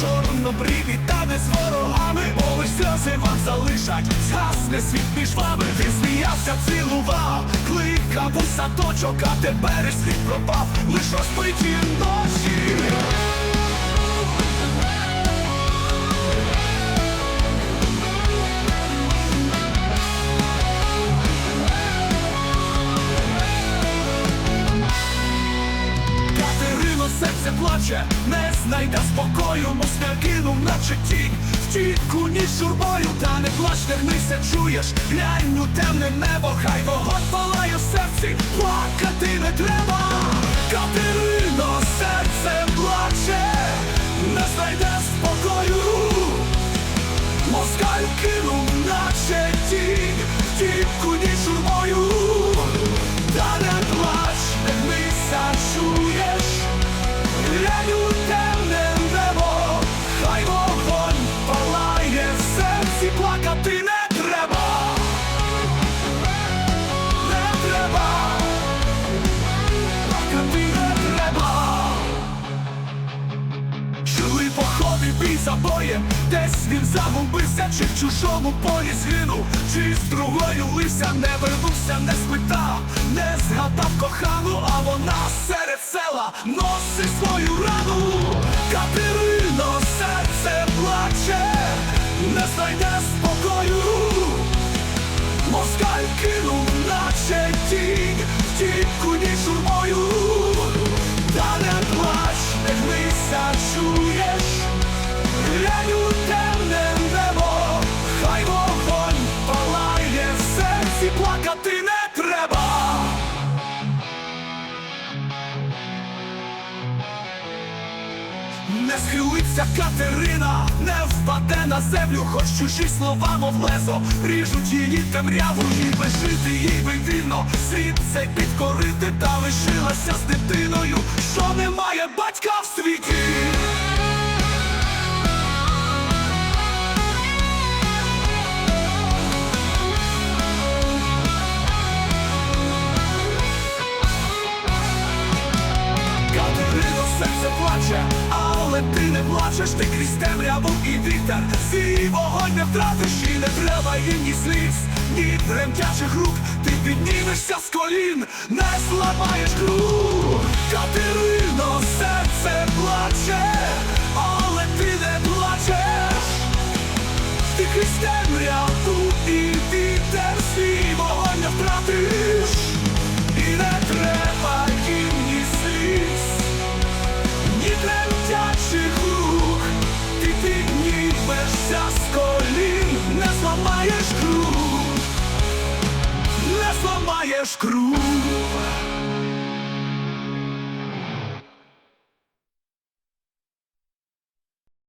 чорнобриві та не з ворогами, бо сльози вам залишать, згасне світ між вами. ти сміявся, цілував, кликав у садочок, а тепер і світ пропав, лиш розпиті ночі. Серце плаче, не знайде спокою, москаль кинув наче тінь Втітку ніж журбою, та не плач, не гнися, чуєш Глянь у темне небо, хай вогонь палає в серці, плакати не треба. Катерино, серце плаче, не знайде спокою. Москаль кинув наче тінь Втітку ніж журбою за десь він загубився, чи в чужому полі згинув, чи з другою лився, не вернувся, не спитав, не згадав кохану, а вона серед села носить свою рану. Катерино, серце плаче, не знайде спокою. Москаль кинув, наче тінь, втітку ніж журбою. Та не плач, не гнися, чуєш, Не схилиться Катерина, не впаде на землю, хоч чужі слова, мов лезо, ріжуть її темряву, ніби жити їй би вільно, світ цей підкорити, та лишилася з дитиною, що немає батька в світі. Серце плаче, але ти не плачеш, ти крізь темряву і вітер. Свій вогонь не втратиш і не треба їм ні сліз, ні тремтячих рук, ти піднімешся з колін, не зламаєш круг Катерино, серце не зламаєш круг Не сломаєш круг